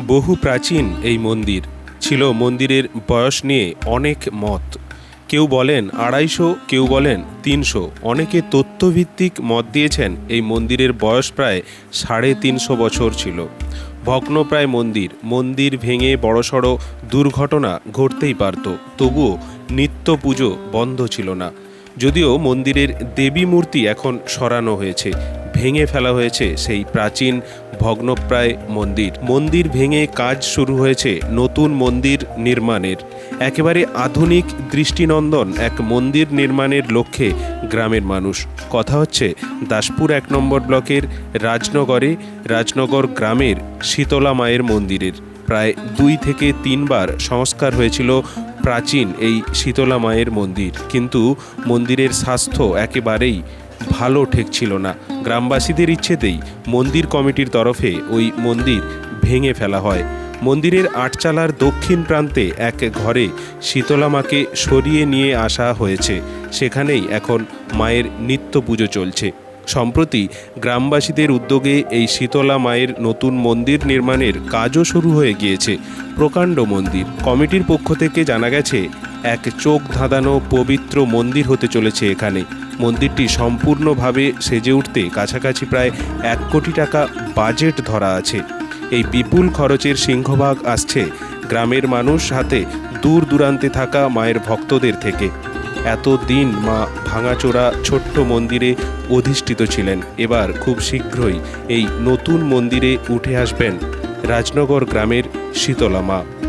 বহু প্রাচীন এই মন্দির। ছিল মন্দিরের বয়স নিয়ে অনেক মত। কেউ বলেন আড়াইশো, কেউ বলেন তিনশো। অনেকে তথ্যভিত্তিক মত দিয়েছেন এই মন্দিরের বয়স প্রায় সাড়ে তিনশো বছর ছিল। ভগ্নপ্রায় মন্দির মন্দির ভেঙে বড়সড় দুর্ঘটনা ঘটতেই পারত। তবুও নিত্য পুজো বন্ধ ছিল না। যদিও মন্দিরের দেবী মূর্তি এখন সরানো হয়েছে, ভেঙে ফেলা হয়েছে সেই প্রাচীন ভগ্নপ্রায় মন্দির। মন্দির ভেঙে কাজ শুরু হয়েছে নতুন মন্দির নির্মাণের। একেবারে আধুনিক দৃষ্টিনন্দন এক মন্দির নির্মাণের লক্ষ্যে গ্রামের মানুষ। কথা হচ্ছে, দাসপুর এক নম্বর ব্লকের রাজনগরে, রাজনগর গ্রামের শীতলা মায়ের মন্দিরের। প্রায় দুই থেকে তিনবার সংস্কার হয়েছিল প্রাচীন এই শীতলা মায়ের মন্দির। কিন্তু মন্দিরের স্বাস্থ্য একেবারেই ভালো ঠেকছিল না। গ্রামবাসীদের ইচ্ছেতেই মন্দির কমিটির তরফে ওই মন্দির ভেঙে ফেলা হয়। মন্দিরের আটচালার দক্ষিণ প্রান্তে এক ঘরে শীতলা মাকে সরিয়ে নিয়ে আসা হয়েছে। সেখানেই এখন মায়ের নিত্য পুজো চলছে। সম্প্রতি গ্রামবাসীদের উদ্যোগে এই শীতলা মায়ের নতুন মন্দির নির্মাণের কাজও শুরু হয়ে গিয়েছে। প্রকাণ্ড মন্দির। কমিটির পক্ষ থেকে জানা গেছে, এক চোখ ধাঁধানো পবিত্র মন্দির হতে চলেছে এখানে। মন্দিরটি সম্পূর্ণভাবে সেজে উঠতে কাছাকাছি প্রায় এক কোটি টাকা বাজেট ধরা আছে। এই বিপুল খরচের সিংহভাগ আসছে গ্রামের মানুষ হাতে দূর দূরান্তে থাকা মায়ের ভক্তদের থেকে। এত দিন মা ভাঙাচোরা ছোট্ট মন্দিরে অধিষ্ঠিত ছিলেন। এবার খুব শীঘ্রই এই নতুন মন্দিরে উঠে আসবেন রাজনগর গ্রামের শীতলা মা।